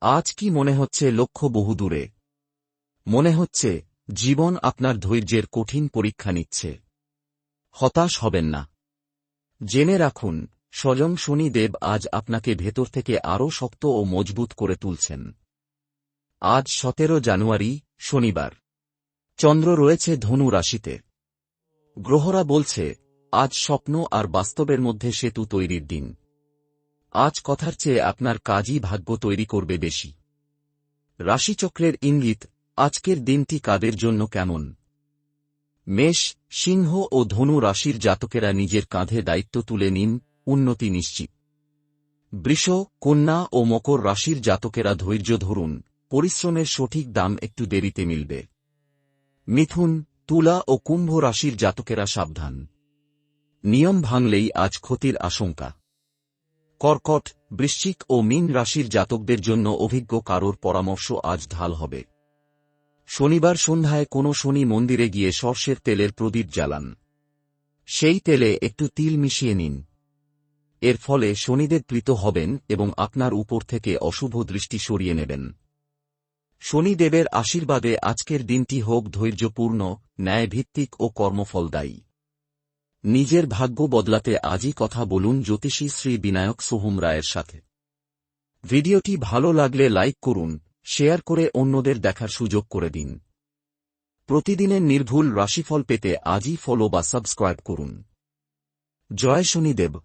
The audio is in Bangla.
আজ কি মনে হচ্ছে লক্ষ্য বহুদূরে? মনে হচ্ছে, জীবন আপনার ধৈর্যের কঠিন পরীক্ষা নিচ্ছে। হতাশ হবেন না। জেনে রাখুন, স্বয়ং শনিদেব আজ আপনাকে ভেতর থেকে আরও শক্ত ও মজবুত করে তুলছেন। আজ সতেরো জানুয়ারি, শনিবার। চন্দ্র রয়েছে ধনু রাশিতে। গ্রহরা বলছে, আজ স্বপ্ন আর বাস্তবের মধ্যে সেতু তৈরির দিন। আজ কথার চেয়ে আপনার কাজই ভাগ্য তৈরি করবে বেশি। রাশিচক্রের ইঙ্গিত, আজকের দিনটি কাদের জন্য কেমন? মেষ, সিংহ ও ধনু রাশির জাতকেরা নিজের কাঁধে দায়িত্ব তুলে নিন, উন্নতি নিশ্চিত। বৃষ, কন্যা ও মকর রাশির জাতকেরা ধৈর্য ধরুন, পরিশ্রমের সঠিক দাম একটু দেরিতে মিলবে। মিথুন, তুলা ও কুম্ভ রাশির জাতকেরা সাবধান। নিয়ম ভাঙলেই আজ ক্ষতির আশঙ্কা। কর্কট, বৃশ্চিক ও মীন রাশির জাতকদের জন্য অভিজ্ঞ কারোর পরামর্শ আজ ঢাল হবে। শনিবার সন্ধ্যায় কোনো শনি মন্দিরে গিয়ে সর্ষের তেলের প্রদীপ জ্বালান। সেই তেলে একটু তিল মিশিয়ে নিন। এর ফলে শনিদেব প্রীত হবেন এবং আপনার উপর থেকে অশুভ দৃষ্টি সরিয়ে নেবেন। শনিদেবের আশীর্বাদে আজকের দিনটি হোক ধৈর্যপূর্ণ, ন্যায়ভিত্তিক ও কর্মফলদায়ী। নিজের ভাগ্য বদলাতে আজই কথা বলুন জ্যোতিষী শ্রী বিনায়ক সোহম রায়ের সাথে। ভিডিওটি ভালো লাগলে লাইক করুন, শেয়ার করে অন্যদের দেখার সুযোগ করে দিন। প্রতিদিনের নির্ভুল রাশিফল পেতে আজই ফলো বা সাবস্ক্রাইব করুন। জয় শনিদেব।